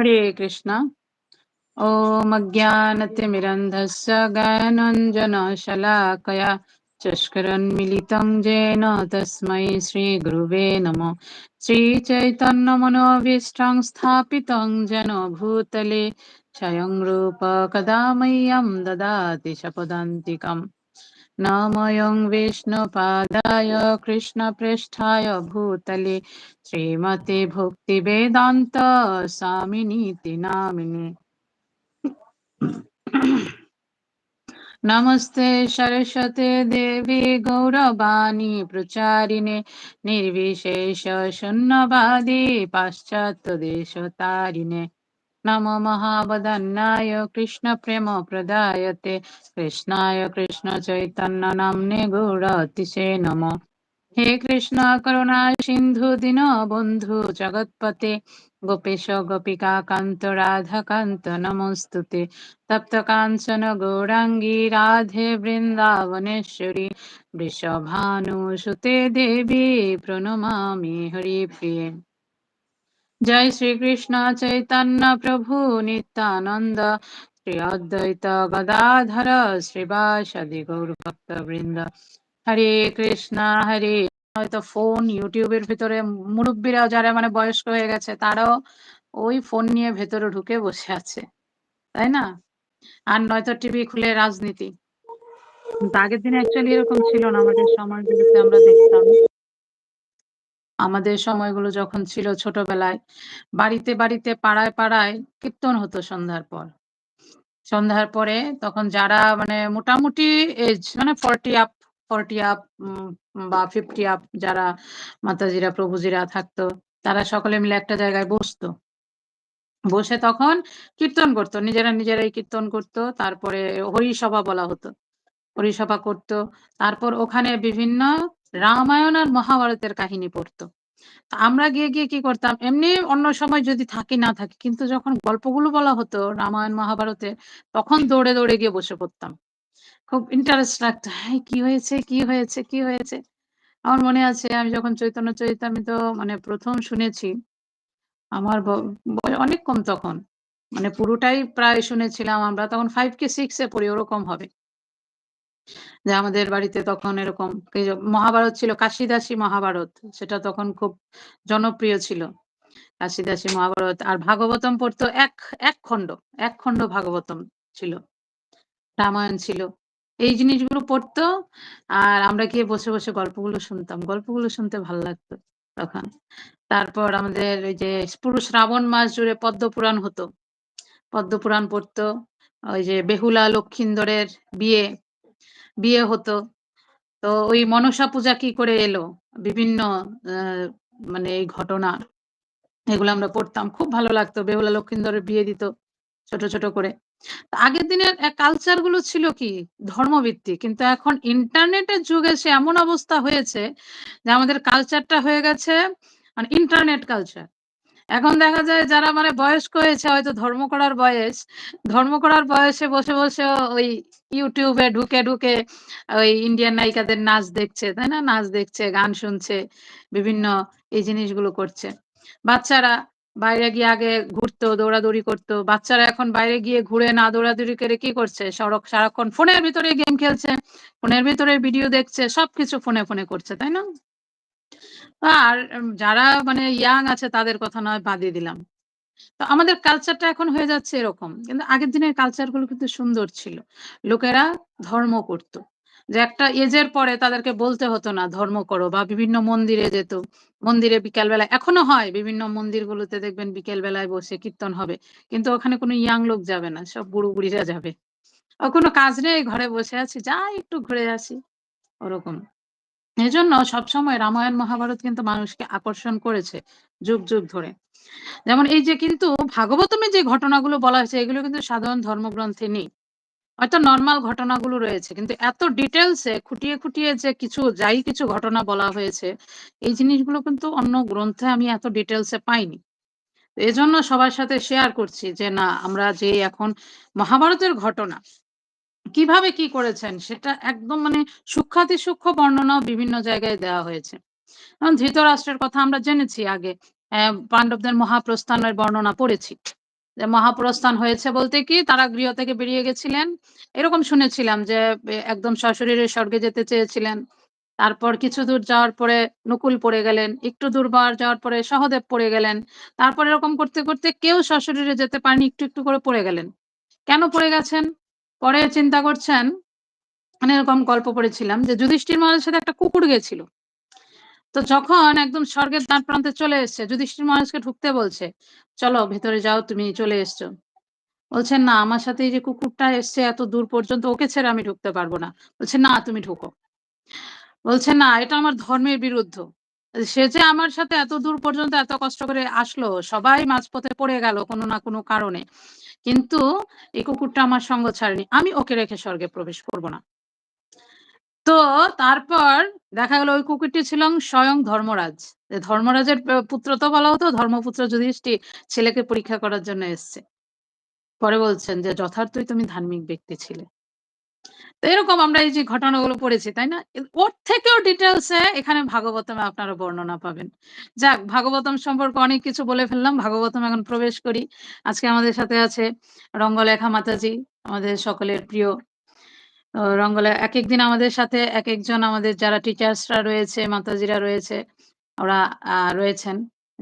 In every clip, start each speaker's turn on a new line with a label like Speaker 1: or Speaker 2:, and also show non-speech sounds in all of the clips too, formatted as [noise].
Speaker 1: हरे कृष्ण ॐ अज्ञानतिमिरन्धस्य ज्ञानञ्जनशलाकया चष्करन्मिलितं येन तस्मै श्रीगुरुवे नमः श्रीचैतन्यमनोभीष्टं स्थापितं जन भूतले स्वयं रूप कदा मह्यं ददाति शपदान्तिकम् नमोऽयं विष्णुपादाय कृष्णप्रेष्ठाय भूतले श्रीमते भक्तिवेदान्त स्वामिनीति नामिने नमस्ते सरस्वते देवी गौरवाणी प्रचारिणे निर्विशेष शून्यवादी पाश्चात्यदेशतारिणे नमो महावदन्नाय कृष्णप्रेमप्रदायते कृष्णाय कृष्णचैतन्यनाम्ने गौरतिशे नमः हे कृष्ण करुणा सिन्धु दीनबन्धु जगत्पते गोपेश गोपिका कान्त राधाकान्त नमोऽस्तु तप्तकाञ्चन गौराङ्गी राधे वृन्दावनेश्वरी वृषभानुसुते देवी प्रणमामि हरिप्रिये जय জয় শ্রীকৃষ্ণ চৈতন্য প্রভু নিত্যানন্দ শ্রী অদ্বৈত গদাধর শ্রীবাসদি গৌর ভক্ত বৃন্দ হরে কৃষ্ণ। হরে হয়তো ফোন ইউটিউবের ভিতরে মুরব্বীরা যারা মানে বয়স্ক হয়ে গেছে, তারাও ওই ফোন নিয়ে ভেতরে ঢুকে বসে আছে, তাই না? আর নয়তো টিভি খুলে রাজনীতি। আগের দিন অ্যাকচুয়ালি এরকম ছিল না, আমাদের সমাজগুলোতে আমরা দেখতাম। আমাদের সময়গুলো যখন ছিল ছোটবেলায়, বাড়িতে বাড়িতে পাড়ায় পাড়ায় কীর্তন হতো সন্ধ্যার পর। সন্ধ্যার পরে তখন যারা মানে মোটামুটি এজ মানে ফর্টি আপ ফর্টি আপ বা ফিফটি আপ যারা মাতাজিরা, প্রভুজিরা থাকতো, তারা সকলে মিলে একটা জায়গায় বসতো। বসে তখন কীর্তন করতো, নিজেরা নিজেরাই কীর্তন করতো, তারপরে হরিসভা বলা হতো। হরিসভা করতো, তারপর ওখানে বিভিন্ন রামায়ণ আর মহাভারতের কাহিনী পড়তো। তা আমরা গিয়ে, গিয়ে কি করতাম, এমনি অন্য সময় যদি থাকি না থাকি, কিন্তু যখন গল্পগুলো বলা হতো রামায়ণ, মহাভারতে, তখন দৌড়ে, দৌড়ে গিয়ে বসে পড়তাম। খুব ইন্টারেস্ট লাগতো। হ্যাঁ, কি হয়েছে, কি হয়েছে, কি হয়েছে? আমার মনে আছে আমি যখন চৈতন্য চরিতামৃত মানে ১ম শুনেছি, আমার ব বয়স অনেক কম তখন। মানে পুরোটাই প্রায় শুনেছিলাম আমরা তখন 5 কি 6 এ পড়ি ওরকম হবে। যে আমাদের বাড়িতে তখন এরকম মহাভারত ছিল কাশিদাসী মহাভারত। সেটা তখন খুব জনপ্রিয় ছিল। কাশিদাসী মহাভারত আর ভাগবতম পড়তো এক এক খণ্ড, এক খণ্ড ভাগবতম ছিল। রামায়ণ ছিল। এই জিনিসগুলো পড়তো আর আমরা গিয়ে বসে, বসে গল্পগুলো শুনতাম। গল্পগুলো শুনতে ভালো লাগতো তখন। তারপর আমাদের ওই যে পুরো শ্রাবণ মাস জুড়ে পদ্ম পুরাণ হতো। পদ্ম পুরাণ পড়তো। ওই যে বেহুলা লক্ষীন্দরের বিয়ে, বিয়ে হতো। তো ওই মনসা পূজা কি করে এলো? বিভিন্ন মানে এই ঘটনা এগুলো আমরা পড়তাম। খুব ভালো লাগতো। বেহুলা লক্ষীন্দরের বিয়ে দিত ছোট, ছোট করে। আগের দিনের কালচারগুলো ছিল কি ধর্মভিত্তিক। কিন্তু এখন ইন্টারনেটের যুগে সে এমন অবস্থা হয়েছে যে আমাদের কালচারটা হয়ে গেছে মানে ইন্টারনেট কালচার। এখন দেখা যায় যারা মানে বয়স্ক হয়েছে হয়তো ধর্ম করার বয়স, ধর্ম করার বয়সে বসে, বসে ওই ইউটিউবে ঢুকে, ঢুকে ওই ইন্ডিয়ান নায়িকাদের নাচ দেখছে, তাই না? নাচ দেখছে, গান শুনছে, বিভিন্ন এই জিনিসগুলো করছে। বাচ্চারা বাইরে গিয়ে আগে ঘুরতো, দৌড়াদৌড়ি করতো। বাচ্চারা এখন বাইরে গিয়ে ঘুরে না দৌড়াদৌড়ি করে কি করছে? সড়ক সারাক্ষণ ফোনের ভিতরে গেম খেলছে, ফোনের ভিতরে ভিডিও দেখছে, সবকিছু ফোনে, ফোনে করছে, তাই না? আর যারা মানে ইয়াং আছে তাদের কথা নয় বাদই দিলাম। তো আমাদের কালচারটা এখন হয়ে যাচ্ছে এরকম। কিন্তু আগের দিনের কালচারগুলো কিন্তু সুন্দর ছিল। লোকেরা ধর্ম করত। যে একটা এজের পরে তাদেরকে বলতে হতো না ধর্ম করো বা বিভিন্ন মন্দিরে যেত। মন্দিরে বিকাল বেলায় এখনও হয় বিভিন্ন মন্দিরগুলোতে দেখবেন বিকেল বেলায় বসে কীর্তন হবে। কিন্তু ওখানে কোনো ইয়াং লোক যাবে না। সব বুড়ো-বুড়িরা যাবে। ও কোনো কাজ নেই ঘরে বসে আছি, যাই একটু ঘুরে আসি। ওরকম। এজন্য সবসময় রামায়ণ, মহাভারত কিন্তু মানুষকে আকর্ষণ করেছে যুগ, যুগ ধরে। যেমন এই যে কিন্তু ভাগবতমে যে ঘটনাগুলো বলা হয়েছে এগুলো কিন্তু সাধারণ ধর্মগ্রন্থে নেই। হয়তো নর্মাল ঘটনাগুলো রয়েছে। কিন্তু এত ডিটেইলস এ খুঁটিয়ে, খুঁটিয়ে যে কিছু যাই কিছু ঘটনা বলা হয়েছে, এই জিনিসগুলো কিন্তু অন্য গ্রন্থে আমি এত ডিটেইলস এ পাইনি। এজন্য সবার সাথে শেয়ার করছি যে না আমরা যে এখন মহাভারতের ঘটনা কীভাবে কি করেছেন? সেটা একদম মানে সূক্ষ্মাতিসূক্ষ্ম বর্ণনাও বিভিন্ন জায়গায় দেওয়া হয়েছে। ধৃতরাষ্ট্রের কথা আমরা জেনেছি আগে। অ্যা পান্ডবদের মহাপ্রস্থানের বর্ণনা পড়েছি। মহাপ্রস্থান হয়েছে বলতে কি, তারা গৃহ থেকে বেরিয়ে গেছিলেন। এরকম শুনেছিলাম যে একদম সশরীরে স্বর্গে যেতে চেয়েছিলেন। তারপর কিছু দূর যাওয়ার পরে নকুল পড়ে গেলেন। একটু দূর বার যাওয়ার পরে সহদেব পড়ে গেলেন। তারপর এরকম করতে করতে কেউ সশরীরে যেতে পারেনি, একটু একটু করে পড়ে গেলেন। কেন পড়ে গেছেন? পরে চিন্তা করছেন মানে এরকম গল্প পড়েছিলাম যে যুধিষ্ঠির মহারাজের সাথে একটা কুকুর গেছিল। তো যখন একদম স্বর্গের দ্বার প্রান্তে চলে এসছে, যুধিষ্ঠির মহারাজকে ঢুকতে বলছে, চলো ভেতরে যাও, তুমি চলে এসছো। বলছেন, না, আমার সাথে এই যে কুকুরটা এসছে এত দূর পর্যন্ত ওকে ছেড়ে আমি ঢুকতে পারব না। বলছে, না, তুমি ঢুকো। বলছে, না, এটা আমার ধর্মের বিরুদ্ধ। সে যে আমার সাথে এত দূর পর্যন্ত এত কষ্ট করে আসলো, সবাই মাঝপথে পড়ে গেল কোনো না কোনো কারণে। কিন্তু এই কুকুরটা আমার সঙ্গ ছাড়েনি। আমি ওকে রেখে স্বর্গে প্রবেশ করব না। তো তারপর দেখা গেল ওই কুকুরটি ছিল স্বয়ং ধর্মরাজ। ধর্মরাজের পুত্র তো বলা হতো, ধর্মপুত্র যুধিষ্ঠি ছেলেকে পরীক্ষা করার জন্য এসছে। পরে বলছেন যে, যথার্থই তুমি ধার্মিক ব্যক্তি ছিলে। এরকম আমরা এই যে ঘটনাগুলো পড়েছি, তাই না? ওর থেকেও ডিটেলসে এখানে ভাগবতমে আপনারা বর্ণনা পাবেন। যাক, ভাগবতম সম্পর্কে অনেক কিছু বলে ফেললাম। ভাগবতম এখন প্রবেশ করি। আজকে আমাদের সাথে আছে রঙ্গলেখা মাতাজি, আমাদের সকলের প্রিয়। রঙ্গলে, এক একদিন আমাদের সাথে, এক একজন আমাদের যারা টিচার্সরা রয়েছে, মাতাজিরা রয়েছে, ওরা রয়েছেন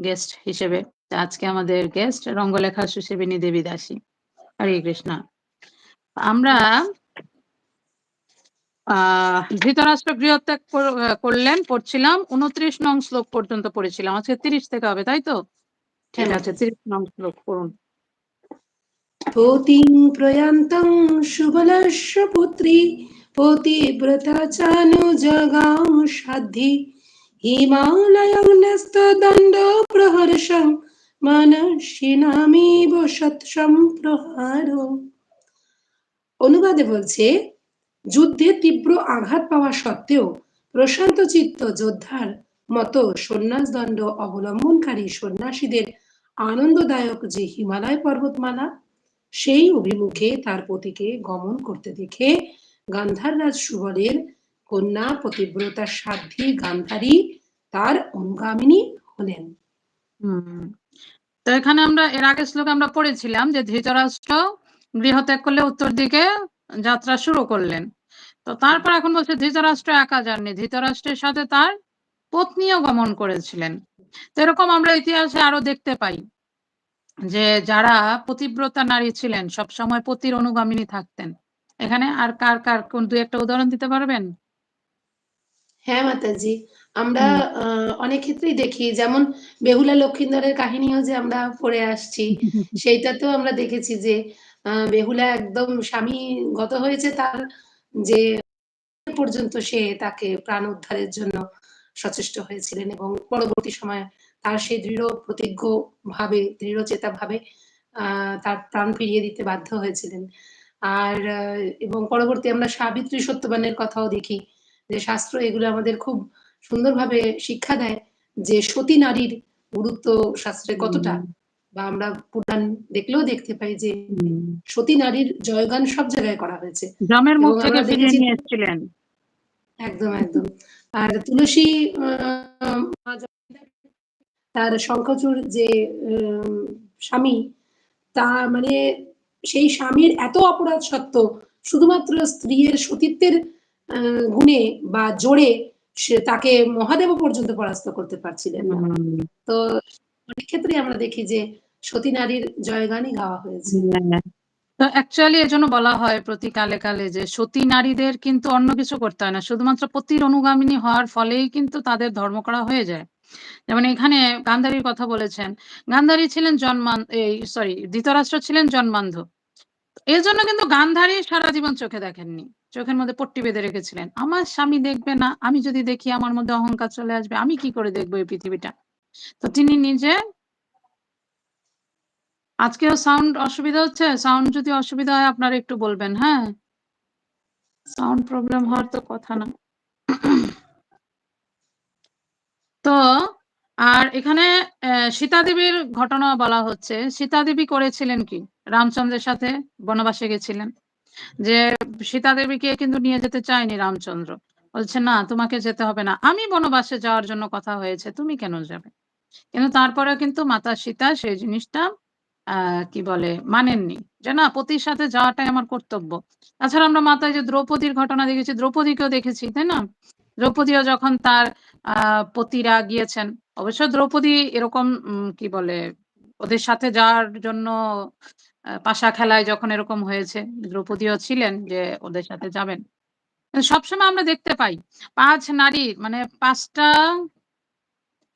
Speaker 1: গেস্ট হিসেবে। আজকে আমাদের গেস্ট রঙ্গলেখা সুসেবিনী দেবী দাসী। হরে কৃষ্ণা। আমরা ধৃতরাষ্ট্র গৃহত্যাগ করলেন, পড়ছিলাম। উনত্রিশ নং শ্লোক পর্যন্ত পড়েছিলাম। আজকে তিরিশ থেকে হবে, তাই তো? ঠিক আছে, তিরিশ নং শ্লোক পড়ুন।
Speaker 2: পতিং প্রয়ান্তং সুবলস্য পুত্রী পতিব্রতা চানু জগাম সাধ্যি। হিমালয়ং ন্যস্ত দণ্ড প্রহর্ষং মানসিনামিব সৎসম্প্রহার অনুবাদে বলছে যুদ্ধে তীব্র আঘাত পাওয়া সত্ত্বেও প্রশান্ত চিত্ত যোদ্ধার মতো সন্ন্যাস দণ্ড অবলম্বনকারী সন্ন্যাসীদের আনন্দদায়ক যে হিমালয় পর্বতমালা, সেই অভিমুখে তার পতিকে গমন করতে দেখে গান্ধার রাজ সুবলের কন্যা পতিব্রতার সাধ্যী গান্ধারী তার অনুগামিনী হলেন।
Speaker 1: তো এখানে আমরা, এর আগে শ্লোকে আমরা পড়েছিলাম যে ধৃতরাষ্ট্র গৃহত্যাগ করলে উত্তর দিকে যাত্রা শুরু করলেন। তো তারপর এখন বলছে ধৃতরাষ্ট্র একা যাননি ধৃতরাষ্ট্রের সাথে তার পত্নীও গমন করেছিলেন। তো এরকম আমরা ইতিহাসে আরও দেখতে পাই যে যারা পতিব্রতা নারী ছিলেন সব সময় পতির অনুগামিনী থাকতেন। এখানে আর কার কার কোন দুই একটা উদাহরণ দিতে পারবেন?
Speaker 2: হ্যাঁ মাতাজি। আমরা অনেক ক্ষেত্রেই দেখি। যেমন বেহুলা লক্ষিন্দরের কাহিনীও যে আমরা পড়ে আসছি [laughs] সেইটাতেও আমরা দেখেছি যে বেহুলা একদম স্বামী গত হয়েছে তার যে পর্যন্ত সে তাকে প্রাণ উদ্ধারের জন্য সচেষ্ট হয়েছিলেন এবং পরবর্তী সময়ে তার সেই দৃঢ় প্রতিজ্ঞ ভাবে দৃঢ়চেতা ভাবে তার প্রাণ ফিরিয়ে দিতে বাধ্য হয়েছিলেন। আর এবং পরবর্তী আমরা সাবিত্রী সত্যবানের কথাও দেখি যে শাস্ত্র এগুলো আমাদের খুব সুন্দরভাবে শিক্ষা দেয় যে সতী নারীর গুরুত্ব শাস্ত্রে কতটা। বা আমরা পুরাণ দেখলেও দেখতে পাই যে সতী নারীর জয়গান সব জায়গায় করা হয়েছে। একদম একদম। আর তুলসী তার শঙ্খচূড় যে স্বামী তা মানে সেই স্বামীর এত অপরাধ সত্য শুধুমাত্র স্ত্রীর সতীত্বের গুণে বা জোরে সে তাকে মহাদেব পর্যন্ত পরাস্ত করতে পারছিলেন না। তো অনেক ক্ষেত্রে আমরা দেখি যে সতী নারীর জয়গানই গাওয়া হয়েছে।
Speaker 1: তো অ্যাকচুয়ালি এজন্য বলা হয় প্রতি কালে কালে যে সতী নারীদের কিন্তু অন্য কিছু করতে হয় না। শুধুমাত্র পতির অনুগামিনী হওয়ার ফলেই কিন্তু তাদের ধর্ম করা হয়ে যায়। যেমন এখানে গান্ধারীর কথা বলেছেন। গান্ধারী ছিলেন জন্মান এই সরি ধৃতরাষ্ট্র ছিলেন জন্মান্ধ। এর জন্য কিন্তু গান্ধারী সারা জীবন চোখে দেখেননি। চোখের মধ্যে পট্টি বেঁধে রেখেছিলেন। আমার স্বামী দেখবে না, আমি যদি দেখি আমার মধ্যে অহংকার চলে আসবে, আমি কি করে দেখব এই পৃথিবীটা? তো তিনি নিজে আজকেও সাউন্ড অসুবিধা হচ্ছে? সাউন্ড যদি অসুবিধা হয়, আপনারা একটু বলবেন হ্যাঁ? সাউন্ড প্রবলেম হওয়ার তো কথা না। তো, আর এখানে সীতা দেবীর ঘটনা বলা হচ্ছে। সীতা দেবী করেছিলেন কি? রামচন্দ্রের সাথে বনবাসে গেছিলেন। যে সীতা দেবীকে কিন্তু নিয়ে যেতে চায়নি রামচন্দ্র। বলছে, না, তোমাকে যেতে হবে না। আমি বনবাসে যাওয়ার জন্য কথা হয়েছে। তুমি কেন যাবে? কিন্তু তারপরে কিন্তু মাতা সীতা সেই জিনিসটা কি বলে মানেননি। যে না পতির সাথে যাওয়াটাই আমার কর্তব্য। তাছাড়া আমরা মাথায় যে দ্রৌপদীর ঘটনা দেখেছি, দ্রৌপদীকেও দেখেছি, তাই না? দ্রৌপদীও যখন তার পতিরা গিয়েছেন, অবশ্য দ্রৌপদী এরকম কি বলে ওদের সাথে যাওয়ার জন্য পাশা খেলায় যখন এরকম হয়েছে, দ্রৌপদীও ছিলেন যে ওদের সাথে যাবেন। সবসময় আমরা দেখতে পাই পাঁচ নারী মানে পাঁচটা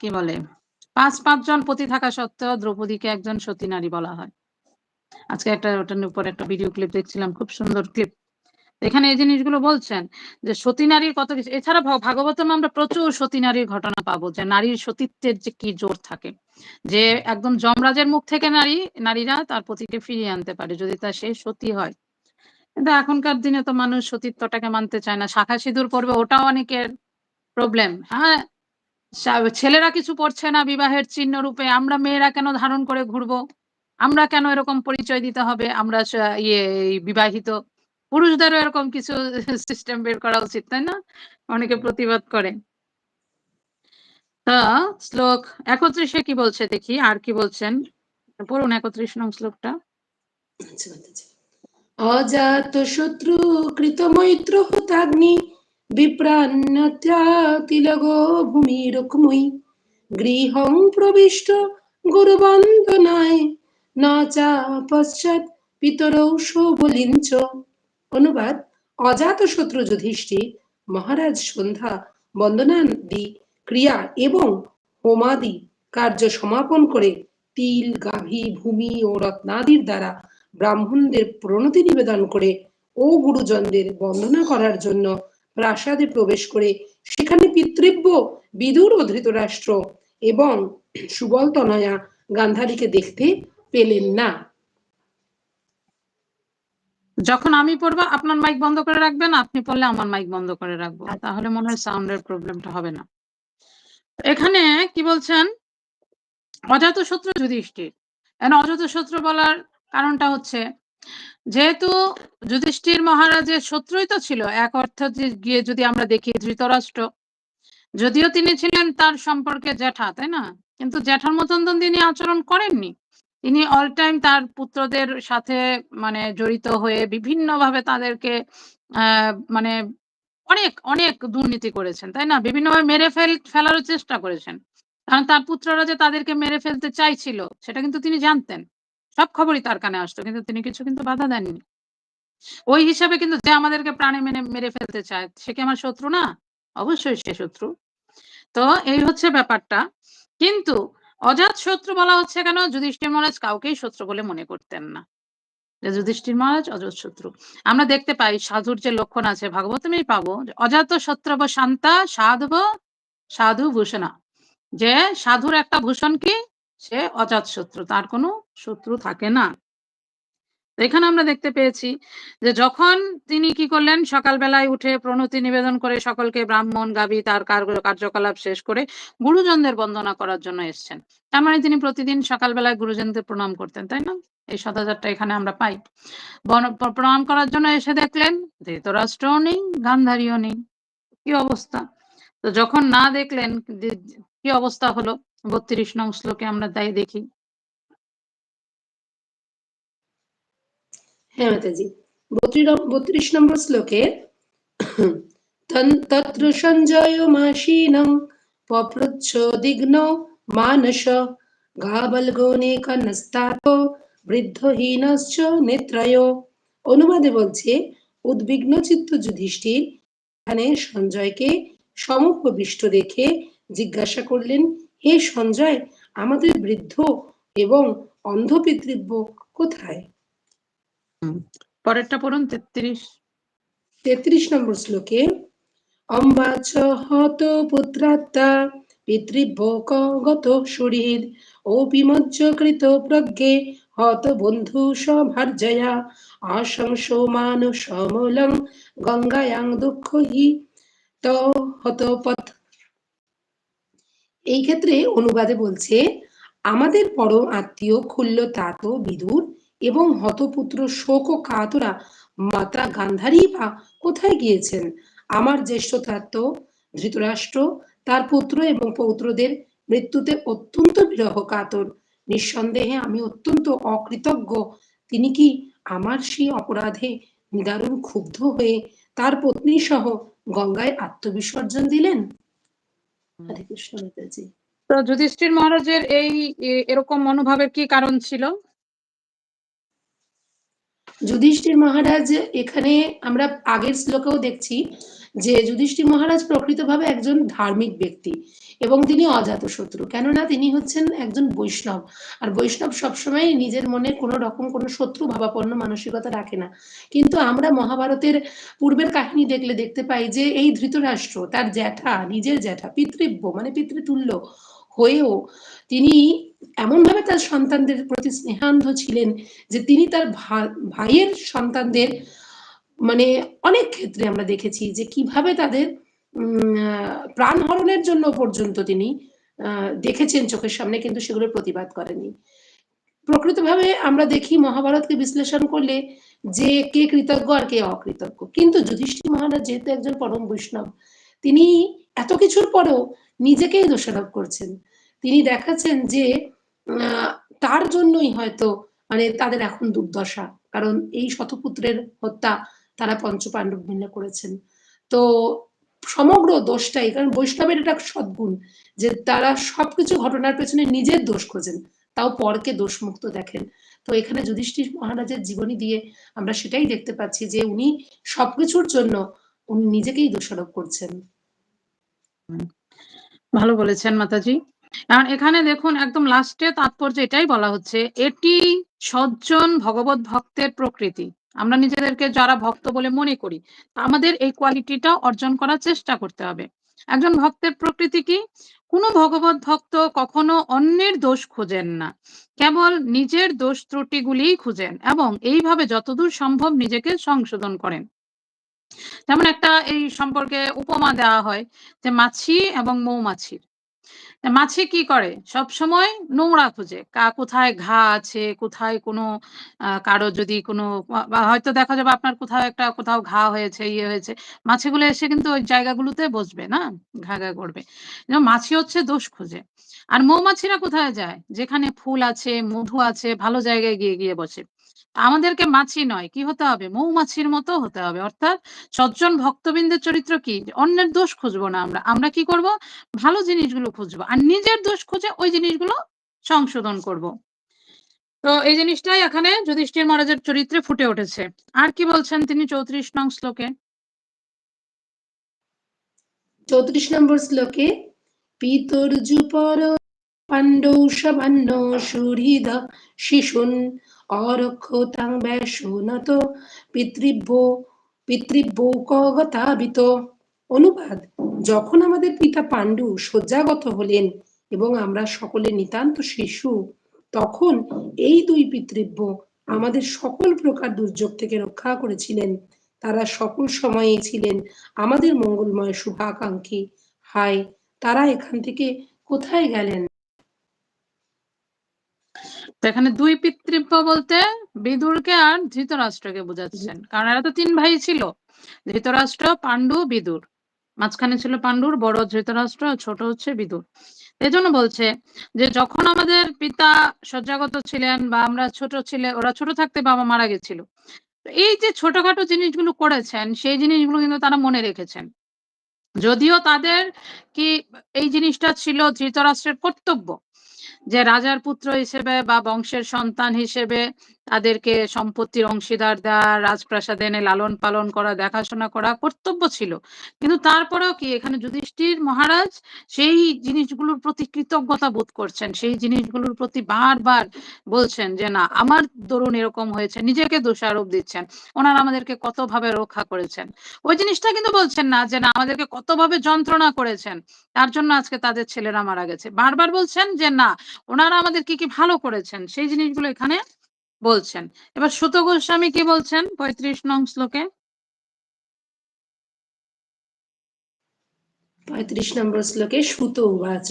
Speaker 1: কি বলে ৫, ৫ জন পতি থাকা সত্ত্বেও দ্রৌপদীকে একজন সতী নারী বলা হয়। আজকে একটা ওটার উপর একটা ভিডিও ক্লিপ দেখছিলাম। খুব সুন্দর ক্লিপ। এখানে এই জিনিসগুলো বলছেন যে সতী নারীর কত কিছু এছাড়া ভাগবতম আমরা প্রচুর সতী নারীর ঘটনা পাবো যে নারীর সতীত্বের যে কি জোর থাকে। যে একদম যমরাজের মুখ থেকে নারী নারীরা তার পতিকে ফিরিয়ে আনতে পারে যদি তা সে সতী হয়। কিন্তু এখনকার দিনে তো মানুষ সতীত্বটাকে মানতে চায় না। শাখা সিঁদুর পড়বে ওটাও অনেকের প্রবলেম। হ্যাঁ? ছেলেরা কিছু পড়ছে না বিবাহের চিহ্ন রূপে। আমরা মেয়েরা কেন ধারণ করে ঘুরবো? আমরা কেন এরকম পরিচয় দিতে হবে? আমরা ইয়ে বিবাহিত। পুরুষদেরও এরকম কিছু সিস্টেম বের করা উচিত, তাই না? অনেকে প্রতিবাদ করে। তা শ্লোক ৩১ এ কি বলছে দেখি আর কি বলছেন? পড়ুন ৩১ নং শ্লোকটা।
Speaker 2: আচ্ছা অজাত শত্রু কৃত মৈত্র হুতাগ্নি বিপ্রান্নত্যা তিলগো ভূমিরুক্মুই গৃহং প্রবিষ্ট ন চা পশ্চাৎ পিতরৌ অনুবাদ, অজাত শত্রু যুধিষ্ঠির, মহারাজ সন্ধ্যা বন্দনাদি ক্রিয়া এবং হোমাদি কার্য সমাপন করে তিল, গাভী, ভূমি ও রত্নাদির দ্বারা ব্রাহ্মণদের প্রণতি নিবেদন করে ও গুরুজনদের বন্দনা করার জন্য প্রাসাদে প্রবেশ করে সেখানে পিতৃব্য বিদুর ও ধৃতরাষ্ট্র এবং সুবল তনয়া গান্ধারীকে দেখতে পেলেন না
Speaker 1: যখন আমি পড়ব আপনার মাইক বন্ধ করে রাখবেন, আপনি পড়লে আমার মাইক বন্ধ করে রাখব। তাহলে মনে হয় সাউন্ডের প্রবলেমটা হবে না। এখানে কি বলছেন? অজাত শত্রু যুধিষ্ঠির। এখানে অজাতশত্রু বলার কারণটা হচ্ছে যেহেতু যুধিষ্ঠির মহারাজের শত্রুই তো ছিল, এক অর্থে গিয়ে যদি আমরা দেখি ধৃতরাষ্ট্র, যদিও তিনি ছিলেন তার সম্পর্কে জ্যাঠা, তাই না? কিন্তু জ্যাঠার মতন তিনি আচরণ করেননি। তিনি অল টাইম তার পুত্রদের সাথে মানে জড়িত হয়ে বিভিন্নভাবে তাদেরকে মানে অনেক অনেক দুর্নীতি করেছেন, তাই না? বিভিন্নভাবে মেরে ফেল, ফেলারও চেষ্টা করেছেন। কারণ তার পুত্ররা যে তাদেরকে মেরে ফেলতে চাইছিল, সেটা কিন্তু তিনি জানতেন। সব খবরই তার কানে আসতো, কিন্তু তিনি কিছু কিন্তু বাধা দেননি। ওই হিসাবে কিন্তু যে আমাদেরকে প্রাণে মেনে, মেরে ফেলতে চায়, সে কি আমার শত্রু না? অবশ্যই সে শত্রু। তো এই হচ্ছে ব্যাপারটা। কিন্তু অজাত শত্রু বলা হচ্ছে কেন? যুধিষ্ঠির মহারাজ কাউকেই শত্রু বলে মনে করতেন না। যে যুধিষ্ঠির মহারাজ অজাত শত্রু। আমরা দেখতে পাই সাধুর যে লক্ষণ আছে ভাগবতমেই পাবো অজাত শত্রুব শান্তা সাধব সাধু ভূষণা। যে সাধুর একটা ভূষণ কি? সে অজাত শত্রু, তার কোনো শত্রু থাকে না। এখানে আমরা দেখতে পেয়েছি যে যখন তিনি কি করলেন, সকালবেলায় উঠে প্রণতি নিবেদন করে সকলকে ব্রাহ্মণ গাবি তার কার্যকলাপ শেষ করে গুরুজনদের বন্দনা করার জন্য এসছেন। তার মানে তিনি প্রতিদিন সকালবেলায় গুরুজনদের প্রণাম করতেন, তাই না? এই সদাচারটা এখানে আমরা পাই। প্রণাম করার জন্য এসে দেখলেন ধৃতরাষ্ট্রও নেই, গান্ধারীও নেই। কি অবস্থা? তো যখন না দেখলেন কি অবস্থা হলো? বত্রিশ নং শ্লোকে আমরা তাই দেখি।
Speaker 2: হ্যাঁ মাতাজি, বত্রিশ নম্বর শ্লোকে তত্র সঞ্জয় মাসীনং মানস বৃদ্ধহীনশ্চ নেত্রয়। অনুবাদে বলছে, উদ্বিগ্ন চিত্ত যুধিষ্ঠির এখানে সঞ্জয়কে সমপ্রবিষ্ট দেখে জিজ্ঞাসা করলেন হে সঞ্জয় আমাদের বৃদ্ধ এবং অন্ধ পিতৃব্য কোথায়
Speaker 1: পরেরটা পড়ুন তেত্রিশ।
Speaker 2: তেত্রিশ নম্বর শ্লোকে অম্বাচ হত পুত্রাত্তা পিতৃভ্য গত সুহৃদ অপিমজ্জ কৃত প্রজ্ঞে হত বন্ধু সভার্জয়া আশংস মান সমলং গঙ্গায়াং দুঃখ হি ত হত পথ এই ক্ষেত্রে অনুবাদে বলছে, আমাদের পরম আত্মীয় খুল্ল তাত বিদুর এবং হতপুত্র শোক ও কাতরা মাতা গান্ধারী বা কোথায় গিয়েছেন আমার জ্যেষ্ঠ তাত্য ধৃতরাষ্ট্র, তার পুত্র এবং পৌত্রদের মৃত্যুতে অত্যন্ত বিরহ কাতর নিঃসন্দেহে আমি অত্যন্ত অকৃতজ্ঞ। তিনি কি আমার সেই অপরাধে নিদারুণ ক্ষুব্ধ হয়ে তার পত্নী সহ গঙ্গায় আত্মবিসর্জন দিলেন? হরে কৃষ্ণ মাতাজি।
Speaker 1: তো যুধিষ্ঠির মহারাজের এই এরকম মনোভাবের কি কারণ ছিল?
Speaker 2: যুধিষ্ঠির মহারাজ এখানে আমরা আগের শ্লোকেও দেখছি যে যুধিষ্ঠির মহারাজ প্রকৃতভাবে একজন ধার্মিক ব্যক্তি এবং তিনি অজাত শত্রু কেননা তিনি হচ্ছেন একজন বৈষ্ণব। আর বৈষ্ণব সবসময় নিজের মনে কোনো রকম কোনো শত্রু ভাবাপন্ন মানসিকতা রাখে না। কিন্তু আমরা মহাভারতের পূর্বের কাহিনী দেখলে দেখতে পাই যে এই ধৃতরাষ্ট্র তার জ্যাঠা, নিজের জ্যাঠা পিতৃব্য মানে পিতৃতুল্য হয়েও তিনি এমনভাবে তার সন্তানদের প্রতি স্নেহান্ধ ছিলেন যে তিনি তার ভাইয়ের সন্তানদের মানে অনেক ক্ষেত্রে আমরা দেখেছি যে কীভাবে তাদের উম আ প্রাণহরণের জন্য পর্যন্ত তিনি দেখেছেন চোখের সামনে কিন্তু সেগুলো প্রতিবাদ করেননি। প্রকৃতভাবে আমরা দেখি মহাভারতকে বিশ্লেষণ করলে যে কে কৃতজ্ঞ আর কে অকৃতজ্ঞ। কিন্তু যুধিষ্ঠির মহারাজ যেহেতু একজন পরম বৈষ্ণব, তিনি এত কিছুর পরেও নিজেকেই দোষারোপ করছেন। তিনি দেখাচ্ছেন যে তার জন্যই হয়তো মানে তাদের এখন দুর্দশা। কারণ এই শতপুত্রের হত্যা তারা পঞ্চপান্ডব মিলে করেছেন। তো সমগ্র দোষটাই কারণ বৈষ্ণবের এটা সদ্গুণ যে তারা সবকিছু ঘটনার পেছনে নিজের দোষ খোঁজেন। তাও পরকে দোষমুক্ত দেখেন। তো এখানে যুধিষ্ঠির মহারাজের জীবনী দিয়ে আমরা সেটাই দেখতে পাচ্ছি যে উনি সবকিছুর জন্য উনি নিজেকেই দোষারোপ করছেন।
Speaker 1: ভালো বলেছেন মাতাজি। কারণ এখানে দেখুন একদম লাস্টে তাৎপর্য এটাই বলা হচ্ছে, এটি সজ্জন ভগবৎ ভক্তের প্রকৃতি। আমরা নিজেদেরকে যারা ভক্ত বলে মনে করি, আমাদের এই কোয়ালিটিটা অর্জন করার চেষ্টা করতে হবে। একজন ভক্তের প্রকৃতি কি? কোন ভগবৎ ভক্ত কখনো অন্যের দোষ খোঁজেন না। কেবল নিজের দোষ ত্রুটিগুলিই খুঁজেন এবং এইভাবে যতদূর সম্ভব নিজেকে সংশোধন করেন। যেমন একটা এই সম্পর্কে উপমা দেওয়া হয় যে মাছি এবং মৌমাছির। মাছি কি করে? সবসময় নোংরা খোঁজে। কা কোথায় ঘা আছে, কোথায় কোনো কারও যদি কোনো হয়তো দেখা যাবে আপনার কোথাও একটা কোথাও ঘা হয়েছে, ইয়ে হয়েছে। মাছিগুলো এসে কিন্তু ওই জায়গাগুলোতে বসবে না? ঘা, ঘা করবে। মাছি হচ্ছে দোষ খোঁজে। আর মৌমাছিরা কোথায় যায়? যেখানে ফুল আছে, মধু আছে, ভালো জায়গায় গিয়ে, গিয়ে বসে। আমাদেরকে মাছি নয়, কি হতে হবে? মৌমাছির মতো হতে হবে। অর্থাৎ সজ্জন ভক্তবৃন্দের চরিত্র কি? অন্যের দোষ খুঁজবো না আমরা। আমরা কি করব? ভালো জিনিসগুলো খুঁজবো। আর নিজের দোষ খুঁজে ওই জিনিসগুলো সংশোধন করব। তো এই জিনিসটাই এখানে যুধিষ্ঠির মহারাজের চরিত্রে ফুটে উঠেছে। আর কি বলছেন তিনি ৩৪ নং শ্লোকে?
Speaker 2: ৩৪ নম্বর শ্লোকে পিতর্যুপর পাণ্ডৌ সভান্য সুহৃদ শিশুন অরক্ষতাং ব্যাসুনত পিতৃভ্য পিতৃভ্যৌকগতাবিত অনুবাদ, যখন আমাদের পিতা পাণ্ডু শয্যাগত হলেন এবং আমরা সকলে নিতান্ত শিশু, তখন এই দুই পিতৃব্য আমাদের সকল প্রকার দুর্যোগ থেকে রক্ষা করেছিলেন। তারা সকল সময়েই ছিলেন আমাদের মঙ্গলময় শুভাকাঙ্ক্ষী। হায়! তারা এখান থেকে কোথায় গেলেন?
Speaker 1: এখানে দুই পিতৃব্য বলতে বিদুরকে আর ধৃতরাষ্ট্রকে বোঝাচ্ছেন। কারণ এরা তো তিন ভাই ছিল। ধৃতরাষ্ট্র, পান্ডু, বিদুর। মাঝখানে ছিল পাণ্ডুর বড় ধৃতরাষ্ট্র, ছোট হচ্ছে বিদুর। এজন্য বলছে যে যখন আমাদের পিতা শয্যাগত ছিলেন বা আমরা ছোট ছিলে ওরা ছোট থাকতে বাবা মারা গেছিল। এই যে ছোটখাটো জিনিসগুলো করেছেন সেই জিনিসগুলো কিন্তু তারা মনে রেখেছেন। যদিও তাদের কি এই জিনিসটা ছিল ধৃতরাষ্ট্রের কর্তব্য। যে রাজার পুত্র হিসেবে বা বংশের সন্তান হিসেবে তাদেরকে সম্পত্তির অংশীদার দেওয়া, রাজপ্রাসাদে এনে লালন পালন করা, দেখাশোনা করা কর্তব্য ছিল। কিন্তু তারপরেও কি এখানে যুধিষ্ঠির মহারাজ সেই জিনিসগুলোর প্রতি কৃতজ্ঞতা বোধ করছেন। সেই জিনিসগুলোর প্রতি বারবার বলছেন যে, "না আমার দরুন এরকম হয়েছে।" নিজেকে দোষারোপ দিচ্ছেন। ওনারা আমাদেরকে কতভাবে রক্ষা করেছেন। ওই জিনিসটা কিন্তু বলছেন না যে, "না আমাদেরকে কতভাবে যন্ত্রণা করেছেন। তার জন্য আজকে তাদের ছেলেরা মারা গেছে।" বারবার বলছেন যে, "না ওনারা আমাদের কি, কি ভালো করেছেন।" সেই জিনিসগুলো এখানে বলছেন। এবার সুত গোস্বামী কি বলছেন ৩৫ নং শ্লোকে?
Speaker 2: ৩৫ নম্বর শ্লোকে সুত উবাচ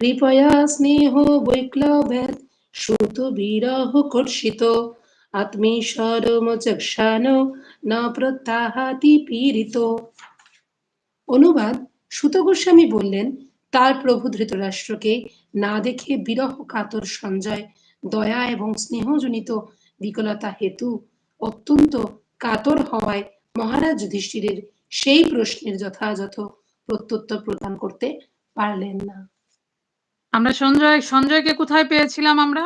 Speaker 2: কৃপয়া স্নেহো বৈক্লভ্যাৎ সুত বিরহ কর্ষিত আত্মীশ্বরমচক্ষান না প্রত্যাহাতি পীড়িত অনুবাদ, সুত গোস্বামী বললেন, তার প্রভু ধৃতরাষ্ট্রকে না দেখে বিরহ কাতর সঞ্জয় দয়া এবং স্নেহজনিত বিকলতা হেতু অত্যন্ত কাতর হওয়ায় মহারাজ যুধিষ্ঠিরের সেই প্রশ্নের যথাযথ প্রত্যুত্তর প্রদান করতে পারলেন না।
Speaker 1: আমরা সঞ্জয় সঞ্জয়কে কোথায় পেয়েছিলাম আমরা?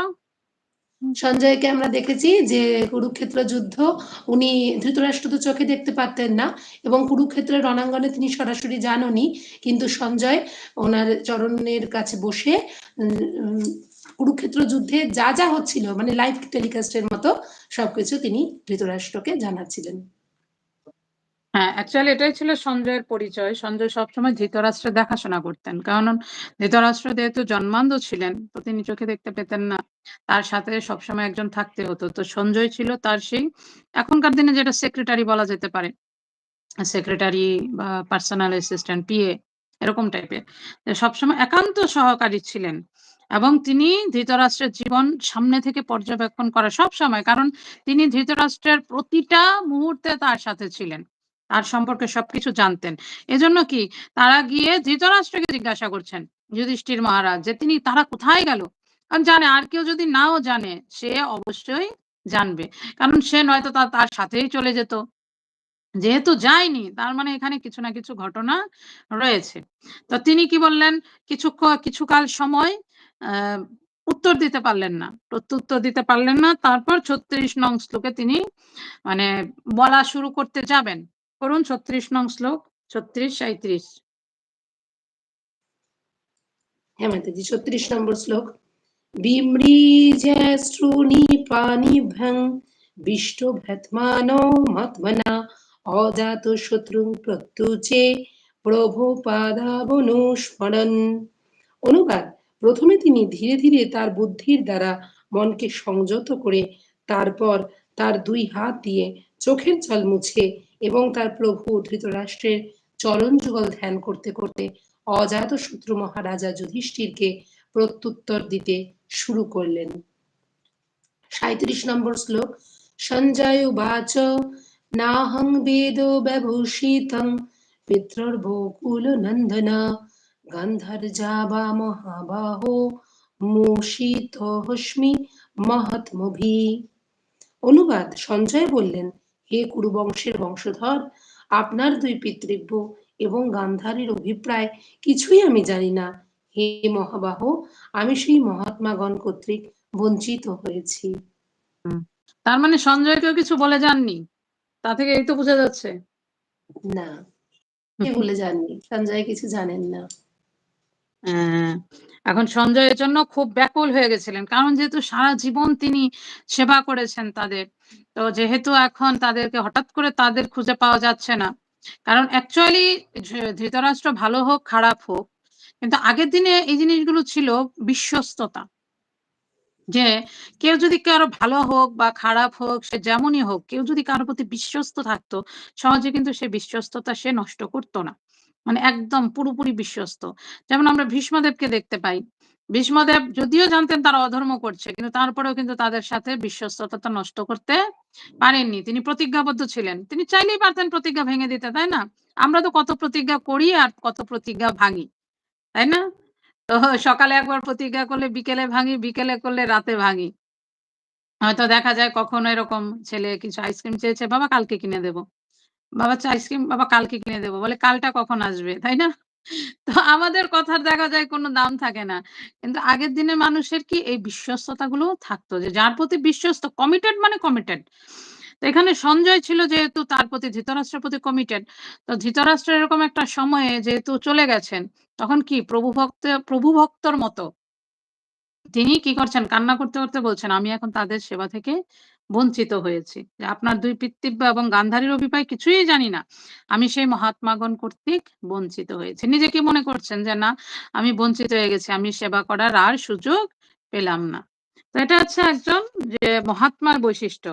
Speaker 2: সঞ্জয়কে আমরা দেখেছি যে কুরুক্ষেত্র যুদ্ধ উনি ধৃতরাষ্ট্র তো চোখে দেখতে পারতেন না এবং কুরুক্ষেত্রের রণাঙ্গনে তিনি সরাসরি যাননি। কিন্তু সঞ্জয় ওনার চরণের কাছে বসে কুরুক্ষেত্র যুদ্ধে যা যা হচ্ছিল মানে লাইভ টেলিকাস্টের মতো সবকিছু তিনি ধৃতরাষ্ট্রকে জানাচ্ছিলেন।
Speaker 1: হ্যাঁ অ্যাকচুয়ালি এটাই ছিল সঞ্জয়ের পরিচয়। সঞ্জয় সবসময় ধৃতরাষ্ট্রের দেখাশোনা করতেন। কারণ ধৃতরাষ্ট্র যেহেতু জন্মান্ধ ছিলেন, তো তিনি চোখে দেখতে পেতেন না। তার সাথে সবসময় একজন থাকতে হতো। তো সঞ্জয় ছিল তার সেই এখনকার দিনে যেটা সেক্রেটারি বলা যেতে পারে। সেক্রেটারি বা পার্সোনাল অ্যাসিস্ট্যান্ট পিএ এরকম টাইপের সবসময় একান্ত সহকারী ছিলেন। এবং তিনি ধৃতরাষ্ট্রের জীবন সামনে থেকে পর্যবেক্ষণ করা সব সময়, কারণ তিনি ধৃতরাষ্ট্রের প্রতিটা মুহূর্তে তার সাথে ছিলেন, তার সম্পর্কে সবকিছু জানতেন। এজন্য কি, তারা গিয়ে ধৃতরাষ্ট্রকে জিজ্ঞাসা করছেন, যুধিষ্ঠির মহারাজ, যে তিনি, তারা কোথায় গেল? কারণ জানে, আর কেউ যদি নাও জানে, সে অবশ্যই জানবে, কারণ সে নয়তো তার সাথেই চলে যেত। যেহেতু যায়নি, তার মানে এখানে কিছু না কিছু ঘটনা রয়েছে। তো তিনি কি বললেন কিছু কিছুকাল সময় উত্তর দিতে পারলেন না। প্রত্যুত্তর দিতে পারলেন না। তারপর ছত্রিশ নং শ্লোকে তিনি মানে বলা শুরু করতে যাবেন। করুন ছত্রিশ নং শ্লোক, ছত্রিশ সাঁত্রিশ
Speaker 2: হ্যাঁ ছত্রিশ নম্বর শ্লোক। বিমৃজশ্রুনি পানিভ্যং বিষ্টভ্যৎমানো মত্মনা, অজাত শত্রু প্রত্যুচে প্রভু পাদাবনুস্মরণ অনুবাদ প্রথমে তিনি ধীরে ধীরে তার বুদ্ধির দ্বারা মনকে সংযত করে তারপর তার দুই হাত দিয়ে চোখের জল মুছে এবং তার প্রভু ধৃতরাষ্ট্রের চরণ যুগল ধ্যান করতে করতে অজাত শত্রু মহারাজা যুধিষ্ঠিরকে প্রত্যুত্তর দিতে শুরু করলেন। সাঁত্রিশ নম্বর শ্লোক, সঞ্জয় উবাচ, নাহং বেদ ব্যভূষিতং নন্দন গন্ধর্জাবা মহাবাহো মোষিত হস্মি মহাত্মভি অনুবাদ সঞ্জয় বললেন হে কুরুবংশের বংশধর আপনার দুই পিতৃব্য এবং গান্ধারীর অভিপ্রায় কিছুই আমি জানি না। হে মহাবাহ আমি সেই মহাত্মাগণ কর্তৃক বঞ্চিত হয়েছি।
Speaker 1: তার মানে সঞ্জয় কেউ কিছু বলে যাননি? তা থেকে এই তো বোঝা যাচ্ছে।
Speaker 2: না কে বলে যাননি? সঞ্জয় কিছু জানেন না।
Speaker 1: এখন সঞ্জয়ের জন্য খুব ব্যাকুল হয়ে গেছিলেন। কারণ যেহেতু সারা জীবন তিনি সেবা করেছেন তাদের, তো যেহেতু এখন তাদেরকে হঠাৎ করে তাদের খুঁজে পাওয়া যাচ্ছে না। কারণ অ্যাকচুয়ালি ধৃতরাষ্ট্র ভালো হোক, খারাপ হোক, কিন্তু আগের দিনে এই জিনিসগুলো ছিল বিশ্বস্ততা। যে কেউ যদি কারও ভালো হোক বা খারাপ হোক, সে যেমনই হোক, কেউ যদি কারোর প্রতি বিশ্বস্ত থাকতো, সহজে কিন্তু সে বিশ্বস্ততা সে নষ্ট করতো না। মানে একদম পুরোপুরি বিশ্বস্ত। যেমন আমরা ভীষ্মদেবকে দেখতে পাই। ভীষ্মদেব যদিও জানতেন তারা অধর্ম করছে, কিন্তু তারপরেও কিন্তু তাদের সাথে বিশ্বস্ততা নষ্ট করতে পারেননি। তিনি প্রতিজ্ঞাবদ্ধ ছিলেন। তিনি চাইলেই পারতেন প্রতিজ্ঞা ভেঙে দিতে, তাই না? আমরা তো কত প্রতিজ্ঞা করি আর কত প্রতিজ্ঞা ভাঙি, তাই না? তো সকালে একবার প্রতিজ্ঞা করলে, বিকেলে ভাঙি, বিকেলে করলে রাতে ভাঙি। হয়তো দেখা যায় কখনো এরকম ছেলে কিছু আইসক্রিম চেয়েছে, বাবা, কালকে কিনে দেব। বাবা আইসক্রিম, বাবা কালকে কিনে দেবো। বলে, কালটা কখন আসবে? তাই না? তো আমাদের কথার দেখা যায় কোনো দাম থাকে না। কিন্তু আগের দিনে মানুষের কি এই বিশ্বস্ততা গুলো থাকতো? যে যার প্রতি বিশ্বস্ত কমিটেড মানে কমিটেড তো এখানে সঞ্জয় ছিল যেহেতু তার প্রতি, ধৃতরাষ্ট্রের প্রতি কমিটেড তো ধৃতরাষ্ট্র এরকম একটা সময়ে যেহেতু চলে গেছেন, তখন কি প্রভু ভক্ত, প্রভু ভক্তর মতো? তিনি কি করছেন? কান্না করতে করতে বলছেন, আমি এখন তাদের সেবা থেকে বঞ্চিত হয়েছি। আপনার দুই পিতৃব্য এবং গান্ধারীর অভিপ্রায় কিছুই জানি না। আমি সেই মহাত্মাগণ কর্তৃক বঞ্চিত হয়েছি। নিজেকে মনে করছেন যে না, আমি বঞ্চিত হয়ে গেছি, আমি সেবা করার আর সুযোগ পেলাম না। তো এটা হচ্ছে একজন যে মহাত্মার বৈশিষ্ট্য।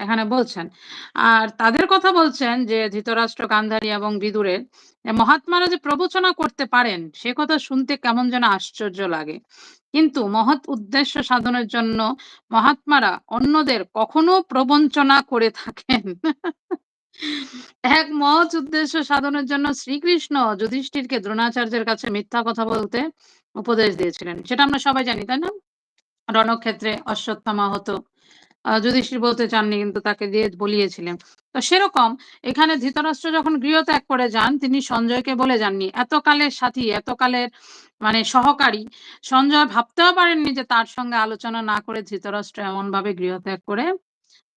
Speaker 1: এখানে বলছেন আর তাদের কথা বলছেন যে ধৃতরাষ্ট্র গান্ধারী এবং বিদুরের মহাত্মারা যে প্রবচনা করতে পারেন সে কথা শুনতে কেমন যেন আশ্চর্য লাগে কিন্তু মহৎ উদ্দেশ্য সাধনের জন্য মহাত্মারা অন্যদের কখনো প্রবঞ্চনা করে থাকেন এক মহৎ উদ্দেশ্য সাধনের জন্য শ্রীকৃষ্ণ যুধিষ্ঠিরকে দ্রোণাচার্যের কাছে মিথ্যা কথা বলতে উপদেশ দিয়েছিলেন। সেটা আমরা সবাই জানি, তাই না? রণক্ষেত্রে অশ্বত্থামা হতো। যুধিষ্ঠির বলতে চাননি কিন্তু তাকে দিয়ে বলিয়েছিলেন। তো সেরকম এখানে ধৃতরাষ্ট্র যখন গৃহত্যাগ করে যান তিনি সঞ্জয়কে বলে যাননি। এতকালের সাথী, এতকালের মানে সহকারী সঞ্জয় ভাবতেও পারেননি যে তার সঙ্গে আলোচনা না করে ধৃতরাষ্ট্র এমন ভাবে গৃহত্যাগ করে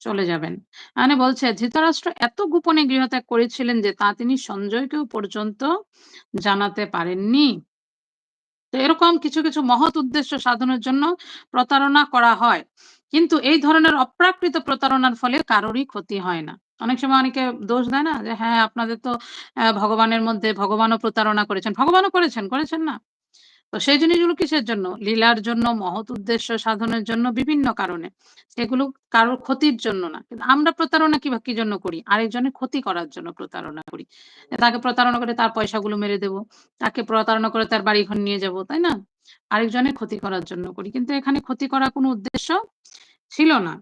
Speaker 1: চলে যাবেন। মানে বলছে ধৃতরাষ্ট্র এত গোপনে গৃহত্যাগ করেছিলেন যে তা তিনি সঞ্জয়কেও পর্যন্ত জানাতে পারেননি। তো এরকম কিছু, কিছু মহৎ উদ্দেশ্য সাধনের জন্য প্রতারণা করা হয়। কিন্তু এই ধরনের অপ্রাকৃত প্রতারণার ফলে কারোরই ক্ষতি হয় না। অনেক সময় অনেকে দোষ দেয় না? যে হ্যাঁ, আপনাদের তো ভগবানের মধ্যে ভগবানও প্রতারণা করেছেন। ভগবানও করেছেন, করেছেন না? তো সেই জিনিসগুলো কিসের জন্য? লীলার জন্য, মহৎ উদ্দেশ্য সাধনের জন্য বিভিন্ন কারণে। সেগুলো কারোর ক্ষতির জন্য না। কিন্তু আমরা প্রতারণা কি, কি জন্য করি? আরেকজনের ক্ষতি করার জন্য প্রতারণা করি। তাকে প্রতারণা করে তার পয়সাগুলো মেরে দেব। তাকে প্রতারণা করে তার বাড়িঘর নিয়ে যাব, তাই না? আরেকজনের ক্ষতি করার জন্য করি। কিন্তু এখানে ক্ষতি করার কোনো উদ্দেশ্য ছিল না।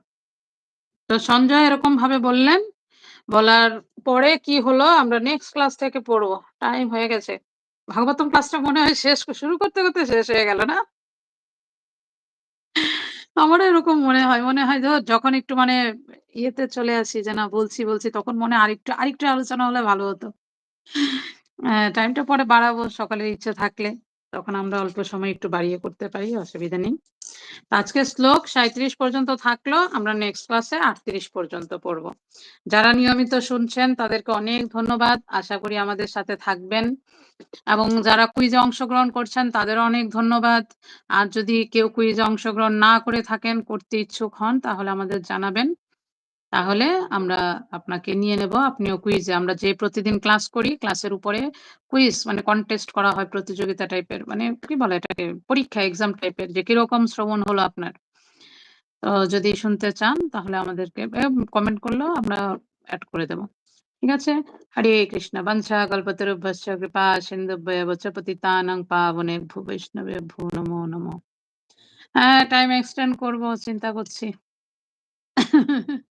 Speaker 1: তো সঞ্জয় এরকম ভাবে বললেন। বলার পরে কি হলো আমরা নেক্সট ক্লাস থেকে পড়ব টাইম হয়ে গেছে। ভাগবতম ক্লাসটা মনে হয় শেষ শুরু করতে, করতে শেষ হয়ে গেল না? আমারও এরকম মনে হয়। মনে হয় ধর যখন একটু মানে ইয়েতে চলে আসি যে না বলছি, বলছি তখন মনে হয় আরেকটু, আরেকটু আলোচনা হলে ভালো হতো। টাইমটা পরে বাড়াবো সকালের ইচ্ছে থাকলে। তখন আমরা অল্প সময় একটু বাড়িয়ে করতে পারি, অসুবিধা নেই। তো আজকের শ্লোক ৩৭ পর্যন্ত থাকল। আমরা নেক্সট ক্লাসে ৩৮ পর্যন্ত পড়ব। যারা নিয়মিত শুনছেন তাদেরকে অনেক ধন্যবাদ। আশা করি আমাদের সাথে থাকবেন। এবং যারা কুইজে অংশগ্রহণ করছেন তাদেরও অনেক ধন্যবাদ। আর যদি কেউ কুইজে অংশগ্রহণ না করে থাকেন, করতে ইচ্ছুক হন তাহলে আমাদের জানাবেন। তাহলে আমরা আপনাকে নিয়ে নেব। আপনিও কুইজে আমরা যে প্রতিদিন ক্লাস করি, ক্লাসের উপরে কুইজ মানে কন্টেস্ট করা হয় প্রতিযোগিতা টাইপের। মানে কি বলে এটাকে? পরীক্ষা এক্সাম টাইপের যে কীরকম শ্রবণ হলো আপনার। তো যদি শুনতে চান তাহলে আমাদেরকে কমেন্ট করলেও আমরা অ্যাড করে দেব। ঠিক আছে? হরে কৃষ্ণ বংশা কল্পতরুভ্যশ্চ কৃপা সিন্ধুভ্যেব চ পতিতানাং পাবনেভ্যো বৈষ্ণবেভ্যো নমো নমঃ। হ্যাঁ, টাইম এক্সটেন্ড করব চিন্তা করছি। [laughs]